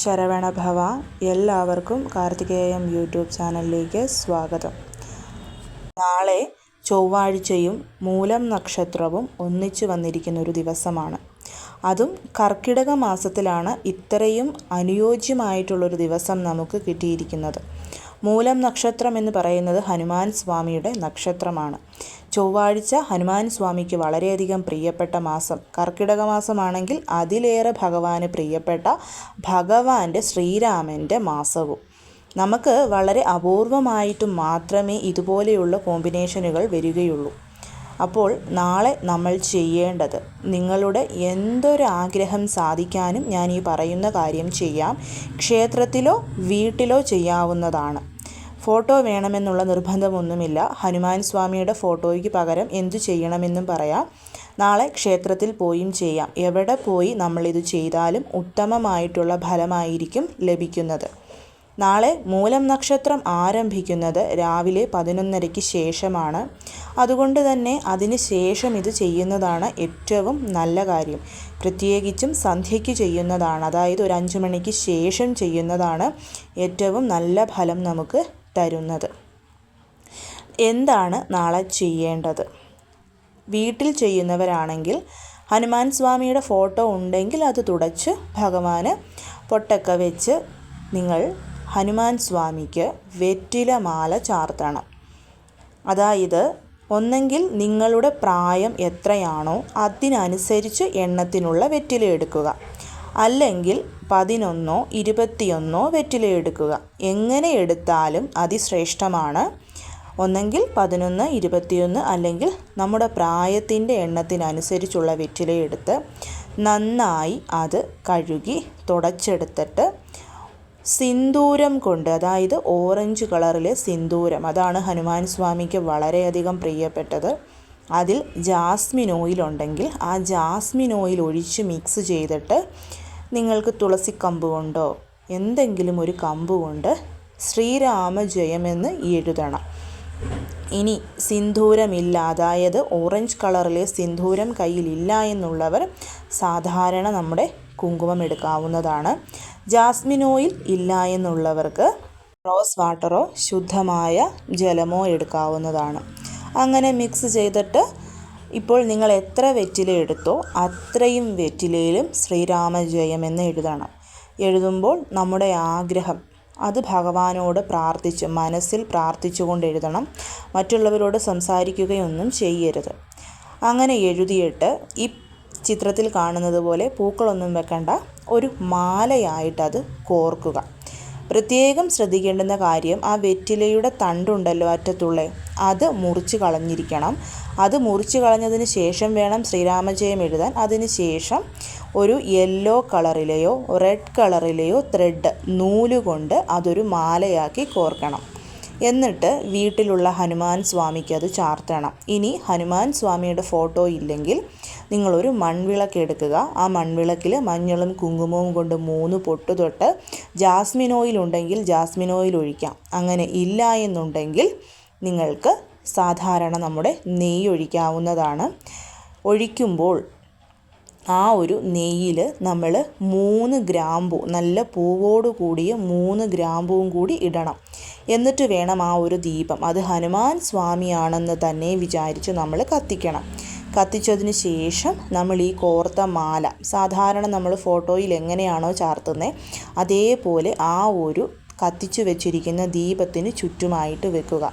ശരവണ ഭവ എല്ലാവർക്കും കാർത്തികേയം യൂട്യൂബ് ചാനലിലേക്ക് സ്വാഗതം. നാളെ ചൊവ്വാഴ്ചയും മൂലം നക്ഷത്രവും ഒന്നിച്ചു വന്നിരിക്കുന്ന ഒരു ദിവസമാണ്. അതും കർക്കിടക മാസത്തിലാണ് ഇത്രയും അനുയോജ്യമായിട്ടുള്ളൊരു ദിവസം നമുക്ക് കിട്ടിയിരിക്കുന്നത്. മൂലം നക്ഷത്രം എന്ന് പറയുന്നത് ഹനുമാൻ സ്വാമിയുടെ നക്ഷത്രമാണ്. ചൊവ്വാഴ്ച ഹനുമാൻ സ്വാമിക്ക് വളരെയധികം പ്രിയപ്പെട്ട മാസം. കർക്കിടക മാസമാണെങ്കിൽ അതിലേറെ ഭഗവാന് പ്രിയപ്പെട്ട ഭഗവാന്റെ ശ്രീരാമന്റെ മാസവും. നമുക്ക് വളരെ അപൂർവമായിട്ട് മാത്രമേ ഇതുപോലെയുള്ള കോമ്പിനേഷനുകൾ വരികയുള്ളൂ. അപ്പോൾ നാളെ നമ്മൾ ചെയ്യേണ്ടത് നിങ്ങളുടെ എന്തൊരാഗ്രഹം സാധിക്കാനും ഞാൻ ഈ പറയുന്ന കാര്യം ചെയ്യാം. ക്ഷേത്രത്തിലോ വീട്ടിലോ ചെയ്യാവുന്നതാണ്. ഫോട്ടോ വേണമെന്നുള്ള നിർബന്ധമൊന്നുമില്ല. ഹനുമാൻ സ്വാമിയുടെ ഫോട്ടോയ്ക്ക് പകരം എന്തു ചെയ്യണമെന്നും പറയാം. നാളെ ക്ഷേത്രത്തിൽ പോയും ചെയ്യാം. എവിടെ പോയി നമ്മളിത് ചെയ്താലും ഉത്തമമായിട്ടുള്ള ഫലമായിരിക്കും ലഭിക്കുന്നത്. നാളെ മൂലം നക്ഷത്രം ആരംഭിക്കുന്നത് രാവിലെ പതിനൊന്നരയ്ക്ക് ശേഷമാണ്. അതുകൊണ്ട് തന്നെ അതിന് ശേഷം ഇത് ചെയ്യുന്നതാണ് ഏറ്റവും നല്ല കാര്യം. പ്രത്യേകിച്ചും സന്ധ്യയ്ക്ക് ചെയ്യുന്നതാണ്. അതായത് ഒരു അഞ്ച് മണിക്ക് ശേഷം ചെയ്യുന്നതാണ് ഏറ്റവും നല്ല ഫലം നമുക്ക് തരുന്നത്. എന്താണ് നാളെ ചെയ്യേണ്ടത്? വീട്ടിൽ ചെയ്യുന്നവരാണെങ്കിൽ ഹനുമാൻ സ്വാമിയുടെ ഫോട്ടോ ഉണ്ടെങ്കിൽ അത് തുടച്ച് ഭഗവാന് പൊട്ടൊക്കെ വെച്ച് നിങ്ങൾ ഹനുമാൻ സ്വാമിക്ക് വെറ്റില മാല ചാർത്തണം. അതായത് ഒന്നെങ്കിൽ നിങ്ങളുടെ പ്രായം എത്രയാണോ അതിനനുസരിച്ച് എണ്ണത്തിനുള്ള വെറ്റില എടുക്കുക. അല്ലെങ്കിൽ പതിനൊന്നോ ഇരുപത്തിയൊന്നോ വെറ്റില എടുക്കുക എങ്ങനെ എടുത്താലും അതിശ്രേഷ്ഠമാണ്. ഒന്നെങ്കിൽ പതിനൊന്ന് ഇരുപത്തിയൊന്ന് അല്ലെങ്കിൽ നമ്മുടെ പ്രായത്തിന്റെ എണ്ണത്തിനനുസരിച്ചുള്ള വെറ്റിലയെടുത്ത് നന്നായി അത് കഴുകി തുടച്ചെടുത്തിട്ട് സിന്ദൂരം കൊണ്ട് അതായത് ഓറഞ്ച് കളറിലെ സിന്ദൂരം അതാണ് ഹനുമാൻ സ്വാമിക്ക് വളരെയധികം പ്രിയപ്പെട്ടത്. അതിൽ ജാസ്മിൻ ഓയിൽ ഉണ്ടെങ്കിൽ ആ ജാസ്മിൻ ഓയിൽ ഒഴിച്ച് മിക്സ് ചെയ്തിട്ട് നിങ്ങൾക്ക് തുളസി കമ്പ് കൊണ്ടോ എന്തെങ്കിലും ഒരു കമ്പ് കൊണ്ട് ശ്രീരാമ ജയമെന്ന് എഴുതണം. ഇനി സിന്ദൂരമില്ല അതായത് ഓറഞ്ച് കളറിലെ സിന്ദൂരം കയ്യിലില്ല എന്നുള്ളവർ സാധാരണ നമ്മുടെ കുങ്കുമം എടുക്കാവുന്നതാണ്. ജാസ്മിൻ ഓയിൽ ഇല്ല എന്നുള്ളവർക്ക് റോസ് വാട്ടറോ ശുദ്ധമായ ജലമോ എടുക്കാവുന്നതാണ്. അങ്ങനെ മിക്സ് ചെയ്തിട്ട് ഇപ്പോൾ നിങ്ങൾ എത്ര വെറ്റില എടുത്തോ അത്രയും വെറ്റിലയിലും ശ്രീരാമജയം എന്ന് എഴുതണം. എഴുതുമ്പോൾ നമ്മുടെ ആഗ്രഹം അത് ഭഗവാനോട് പ്രാർത്ഥിച്ച് മനസ്സിൽ പ്രാർത്ഥിച്ചുകൊണ്ട് എഴുതണം. മറ്റുള്ളവരോട് സംസാരിക്കുകയൊന്നും ചെയ്യരുത്. അങ്ങനെ എഴുതിയിട്ട് ഈ ചിത്രത്തിൽ കാണുന്നത് പോലെ പൂക്കളൊന്നും വെക്കണ്ട ഒരു മാലയായിട്ടത് കോർക്കുക. പ്രത്യേകം ശ്രദ്ധിക്കേണ്ടുന്ന കാര്യം ആ വെറ്റിലയുടെ തണ്ടുണ്ടല്ലോ അറ്റത്തുള്ളേ. അത് മുറിച്ച് കളഞ്ഞിരിക്കണം. അത് മുറിച്ച് കളഞ്ഞതിന് ശേഷം വേണം ശ്രീരാമജയം എഴുതാൻ. അതിന് ശേഷം ഒരു യെല്ലോ കളറിലെയോ റെഡ് കളറിലെയോ ത്രെഡ് നൂൽ കൊണ്ട് അതൊരു മാലയാക്കി കോർക്കണം. എന്നിട്ട് വീട്ടിലുള്ള ഹനുമാൻ സ്വാമിക്ക് അത് ചാർത്തണം. ഇനി ഹനുമാൻ സ്വാമിയുടെ ഫോട്ടോ ഇല്ലെങ്കിൽ നിങ്ങളൊരു മൺവിളക്ക് എടുക്കുക. ആ മൺവിളക്കിൽ മഞ്ഞളും കുങ്കുമവും കൊണ്ട് മൂന്ന് പൊട്ട് തൊട്ട് ജാസ്മിൻ ഓയിൽ ഉണ്ടെങ്കിൽ ജാസ്മിൻ ഓയിൽ ഒഴിക്കാം. അങ്ങനെ ഇല്ല എന്നുണ്ടെങ്കിൽ നിങ്ങൾക്ക് സാധാരണ നമ്മുടെ നെയ്യ് ഒഴിക്കാവുന്നതാണ്. ഒഴിക്കുമ്പോൾ ആ ഒരു നെയ്യിൽ നമ്മൾ മൂന്ന് ഗ്രാമ്പു നല്ല പൂവോട് കൂടിയ മൂന്ന് ഗ്രാമ്പുവും കൂടി ഇടണം. എന്നിട്ട് വേണം ആ ഒരു ദീപം. അത് ഹനുമാൻ സ്വാമിയാണെന്ന് തന്നെ വിചാരിച്ച് നമ്മൾ കത്തിക്കണം. കത്തിച്ചതിന് ശേഷം നമ്മൾ ഈ കോർത്ത മാല സാധാരണ നമ്മൾ ഫോട്ടോയിൽ എങ്ങനെയാണോ ചാർത്തുന്നത് അതേപോലെ ആ ഒരു കത്തിച്ചു വെച്ചിരിക്കുന്ന ദീപത്തിന് ചുറ്റുമായിട്ട് വെക്കുക.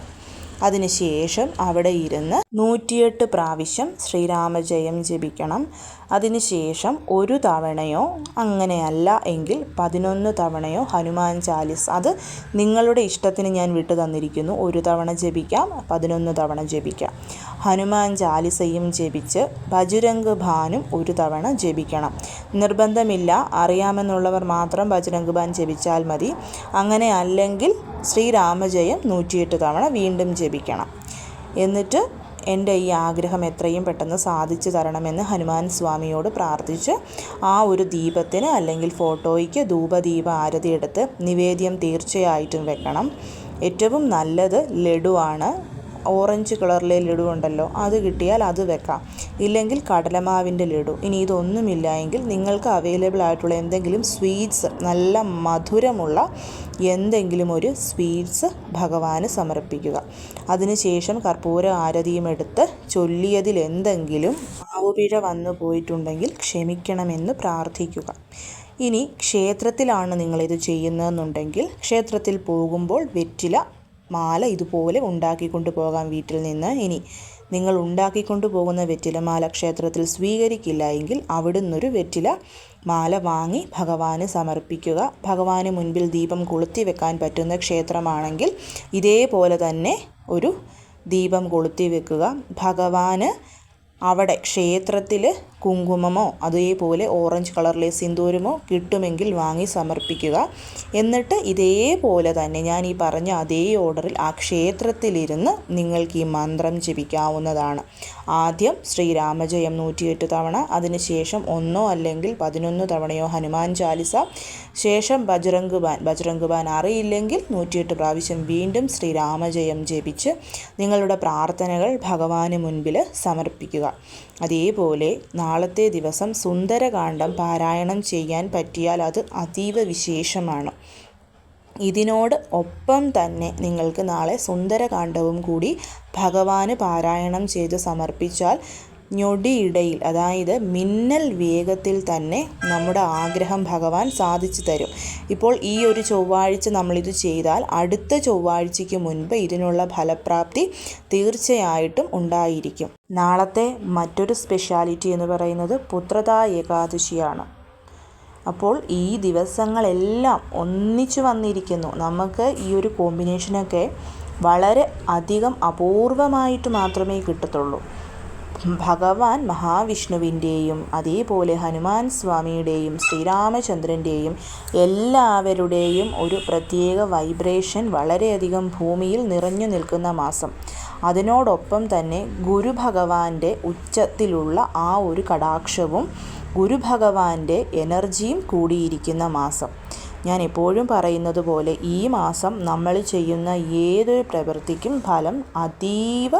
അതിനുശേഷം അവിടെ ഇരുന്ന് നൂറ്റിയെട്ട് പ്രാവശ്യം ശ്രീരാമജയം ജപിക്കണം. അതിനുശേഷം ഒരു തവണയോ അങ്ങനെയല്ല എങ്കിൽ പതിനൊന്ന് തവണയോ ഹനുമാൻ ചാലിസ് അത് നിങ്ങളുടെ ഇഷ്ടത്തിന് ഞാൻ വിട്ടു തന്നിരിക്കുന്നു. ഒരു തവണ ജപിക്കാം പതിനൊന്ന് തവണ ജപിക്കാം. ഹനുമാൻ ചാലിസയും ജപിച്ച് ബജുരംഗ് ഭാനും ഒരു തവണ ജപിക്കണം. നിർബന്ധമില്ല അറിയാമെന്നുള്ളവർ മാത്രം ബജരംഗ് ഭാൻ ജപിച്ചാൽ മതി. അങ്ങനെ അല്ലെങ്കിൽ ശ്രീരാമജയം നൂറ്റിയെട്ട് തവണ വീണ്ടും ജപിക്കണം എന്നിട്ട് എന്റെ ഈ ആഗ്രഹം എത്രയും പെട്ടെന്ന് സാധിച്ചു തരണമെന്ന് ഹനുമാൻ സ്വാമിയോട് പ്രാർത്ഥിച്ച് ആ ഒരു ദീപത്തിന് അല്ലെങ്കിൽ ഫോട്ടോയ്ക്ക് ധൂപദീപ ആരതി എടുത്ത് നിവേദ്യം തീർച്ചയായിട്ടും വെക്കണം. ഏറ്റവും നല്ലത് ലഡുവാണ്. ഓറഞ്ച് കളറിലെ ലഡു ഉണ്ടല്ലോ അത് കിട്ടിയാൽ അത് വെക്കാം. ഇല്ലെങ്കിൽ കടലമാവിന്റെ ലഡു. ഇനി ഇതൊന്നുമില്ല എങ്കിൽ നിങ്ങൾക്ക് അവൈലബിൾ ആയിട്ടുള്ള എന്തെങ്കിലും സ്വീറ്റ്സ് നല്ല മധുരമുള്ള എന്തെങ്കിലും ഒരു സ്വീറ്റ്സ് ഭഗവാന് സമർപ്പിക്കുക. അതിനുശേഷം കർപ്പൂര ആരതിയും എടുത്ത് ചൊല്ലിയതിൽ എന്തെങ്കിലും മാവുപിഴ വന്നു പോയിട്ടുണ്ടെങ്കിൽ ക്ഷമിക്കണമെന്ന് പ്രാർത്ഥിക്കുക. ഇനി ക്ഷേത്രത്തിലാണ് നിങ്ങളിത് ചെയ്യുന്നതെന്നുണ്ടെങ്കിൽ ക്ഷേത്രത്തിൽ പോകുമ്പോൾ വെറ്റില മാല ഇതുപോലെ ഉണ്ടാക്കിക്കൊണ്ട് പോകാം വീട്ടിൽ നിന്ന്. ഇനി നിങ്ങൾ ഉണ്ടാക്കിക്കൊണ്ട് പോകുന്ന വെറ്റിലമാല ക്ഷേത്രത്തിൽ സ്വീകരിക്കില്ല എങ്കിൽ അവിടുന്നൊരു വെറ്റില മാല വാങ്ങി ഭഗവാന് സമർപ്പിക്കുക. ഭഗവാന് മുൻപിൽ ദീപം കൊളുത്തി വെക്കാൻ പറ്റുന്ന ക്ഷേത്രമാണെങ്കിൽ ഇതേപോലെ തന്നെ ഒരു ദീപം കൊളുത്തി വെക്കുക. ഭഗവാന് അവിടെ ക്ഷേത്രത്തിൽ കുങ്കുമമോ അതേപോലെ ഓറഞ്ച് കളറിലെ സിന്ദൂരമോ കിട്ടുമെങ്കിൽ വാങ്ങി സമർപ്പിക്കുക. എന്നിട്ട് ഇതേപോലെ തന്നെ ഞാൻ ഈ പറഞ്ഞ അതേ ഓർഡറിൽ ആ ക്ഷേത്രത്തിലിരുന്ന് നിങ്ങൾക്ക് ഈ മന്ത്രം ജപിക്കാവുന്നതാണ്. ആദ്യം ശ്രീരാമജയം നൂറ്റിയെട്ട് തവണ അതിനുശേഷം ഒന്നോ അല്ലെങ്കിൽ പതിനൊന്ന് തവണയോ ഹനുമാൻ ചാലിസ ശേഷം ബജ്രംഗ് ബാൻ ബജ്രംഗ് ബാൻ അറിയില്ലെങ്കിൽ നൂറ്റിയെട്ട് പ്രാവശ്യം വീണ്ടും ശ്രീരാമജയം ജപിച്ച് നിങ്ങളുടെ പ്രാർത്ഥനകൾ ഭഗവാന് മുൻപിൽ സമർപ്പിക്കുക. അതേപോലെ നാളത്തെ ദിവസം സുന്ദരകാന്ഡം പാരായണം ചെയ്യാൻ പറ്റിയാൽ അത് അതീവ വിശേഷമാണ്. ഇതിനോട് ഒപ്പം തന്നെ നിങ്ങൾക്ക് നാളെ സുന്ദരകാന്ഡവും കൂടി ഭഗവാന് പാരായണം ചെയ്ത് സമർപ്പിച്ചാൽ ഞൊടിയിടയിൽ അതായത് മിന്നൽ വേഗത്തിൽ തന്നെ നമ്മുടെ ആഗ്രഹം ഭഗവാൻ സാധിച്ചു തരും. ഇപ്പോൾ ഈ ഒരു ചൊവ്വാഴ്ച നമ്മളിത് ചെയ്താൽ അടുത്ത ചൊവ്വാഴ്ചയ്ക്ക് മുൻപ് ഇതിനുള്ള ഫലപ്രാപ്തി തീർച്ചയായിട്ടും ഉണ്ടായിരിക്കും. നാളത്തെ മറ്റൊരു സ്പെഷ്യാലിറ്റി എന്ന് പറയുന്നത് പുത്രതാ ഏകാദശിയാണ്. അപ്പോൾ ഈ ദിവസങ്ങളെല്ലാം ഒന്നിച്ചു വന്നിരിക്കുന്നു. നമുക്ക് ഈ ഒരു കോമ്പിനേഷനൊക്കെ വളരെ അധികം അപൂർവമായിട്ട് മാത്രമേ കിട്ടത്തുള്ളൂ. ഭഗവാൻ മഹാവിഷ്ണുവിന്റെയും അതേപോലെ ഹനുമാൻ സ്വാമിയുടെയും ശ്രീരാമചന്ദ്രന്റെയും എല്ലാവരുടെയും ഒരു പ്രത്യേക വൈബ്രേഷൻ വളരെയധികം ഭൂമിയിൽ നിറഞ്ഞു നിൽക്കുന്ന മാസം. അതിനോടൊപ്പം തന്നെ ഗുരുഭഗവാന്റെ ഉച്ചത്തിലുള്ള ആ ഒരു കടാക്ഷവും ഗുരുഭഗവാന്റെ എനർജിയും കൂടിയിരിക്കുന്ന മാസം. ഞാൻ എപ്പോഴും പറയുന്നത് പോലെ ഈ മാസം നമ്മൾ ചെയ്യുന്ന ഏതൊരു പ്രവൃത്തിക്കും ഫലം അതീവ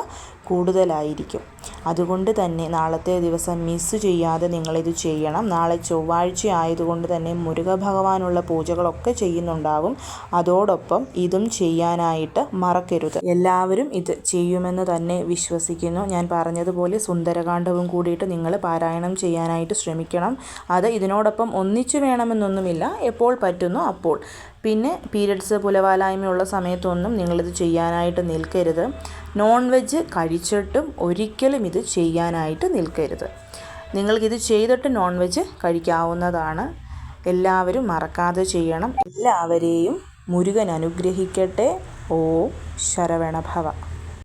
കൂടുതലായിരിക്കും. അതുകൊണ്ട് തന്നെ നാളത്തെ ദിവസം മിസ് ചെയ്യാതെ നിങ്ങളിത് ചെയ്യണം. നാളെ ചൊവ്വാഴ്ച ആയതുകൊണ്ട് തന്നെ മുരുക ഭഗവാനുള്ള പൂജകളൊക്കെ ചെയ്യുന്നുണ്ടാകും. അതോടൊപ്പം ഇതും ചെയ്യാനായിട്ട് മറക്കരുത്. എല്ലാവരും ഇത് ചെയ്യുമെന്ന് തന്നെ വിശ്വസിക്കുന്നു. ഞാൻ പറഞ്ഞതുപോലെ സുന്ദരകാന്ഡവും കൂടിയിട്ട് നിങ്ങൾ പാരായണം ചെയ്യാനായിട്ട് ശ്രമിക്കണം. അത് ഇതിനോടൊപ്പം ഒന്നിച്ചു വേണമെന്നൊന്നുമില്ല. എപ്പോൾ പറ്റുന്നു അപ്പോൾ. പിന്നെ പീരിയഡ്സ് പുലവാലായ്മയുള്ള സമയത്തൊന്നും നിങ്ങളിത് ചെയ്യാനായിട്ട് നിൽക്കരുത്. നോൺ വെജ് കഴിച്ചിട്ടും ഒരിക്കലും ഇത് ചെയ്യാനായിട്ട് നിൽക്കരുത്. നിങ്ങൾക്കിത് ചെയ്തിട്ട് നോൺ വെജ് കഴിക്കാവുന്നതാണ്. എല്ലാവരും മറക്കാതെ ചെയ്യണം. എല്ലാവരെയും മുരുകൻ അനുഗ്രഹിക്കട്ടെ. ഓ ശരവണഭവ.